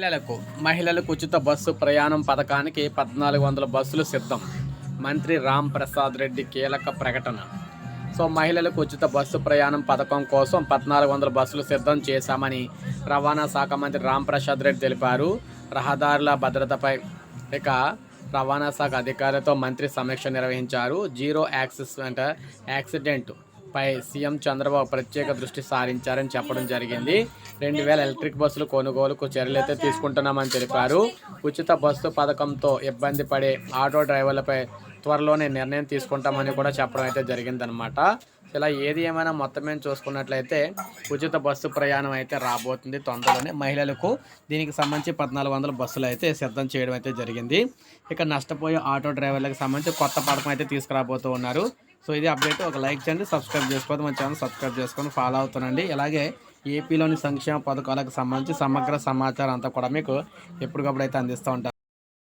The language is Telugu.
మహిళలకు మహిళలకు ఉచిత బస్సు ప్రయాణం పథకానికి పద్నాలుగు వందల బస్సులు సిద్ధం. మంత్రి రామ్ ప్రసాద్ రెడ్డి కీలక ప్రకటన. సో మహిళలకు ఉచిత బస్సు ప్రయాణం పథకం కోసం పద్నాలుగు వందల బస్సులు సిద్ధం చేశామని రవాణా శాఖ మంత్రి రామ్ ప్రసాద్ రెడ్డి తెలిపారు. రహదారుల భద్రతపై ఇక రవాణా శాఖ అధికారులతో మంత్రి సమీక్ష నిర్వహించారు. జీరో యాక్సిస్ అంటే యాక్సిడెంట్ పై సీఎం చంద్రబాబు ప్రత్యేక దృష్టి సారించారని చెప్పడం జరిగింది. రెండు వేల ఎలక్ట్రిక్ బస్సులు కొనుగోలుకు చర్యలైతే తీసుకుంటున్నామని తెలిపారు. ఉచిత బస్సు పథకంతో ఇబ్బంది పడే ఆటో డ్రైవర్లపై త్వరలోనే నిర్ణయం తీసుకుంటామని కూడా చెప్పడం అయితే జరిగిందనమాట ఇలా ఏది ఏమైనా మొత్తం మేము చూసుకున్నట్లయితే ఉచిత బస్సు ప్రయాణం అయితే రాబోతుంది తొందరలోనే. మహిళలకు దీనికి సంబంధించి పద్నాలుగు వందల బస్సులు అయితే సిద్ధం చేయడం అయితే జరిగింది. ఇక నష్టపోయే ఆటో డ్రైవర్లకు సంబంధించి కొత్త పథకం అయితే తీసుకురాబోతూ ఉన్నారు. సో ఇది అప్డేట్. ఒక లైక్ చేయండి సబ్స్క్రైబ్ చేసుకోవద్దు మన ఛానల్ సబ్స్క్రైబ్ చేసుకొని ఫాలో అవుతానండి అలాగే ఏపీలోని సంక్షేమ పథకాలకు సంబంధించి సమగ్ర సమాచారం అంతా కూడా మీకు ఎప్పటికప్పుడు అయితే అందిస్తూ ఉంటాను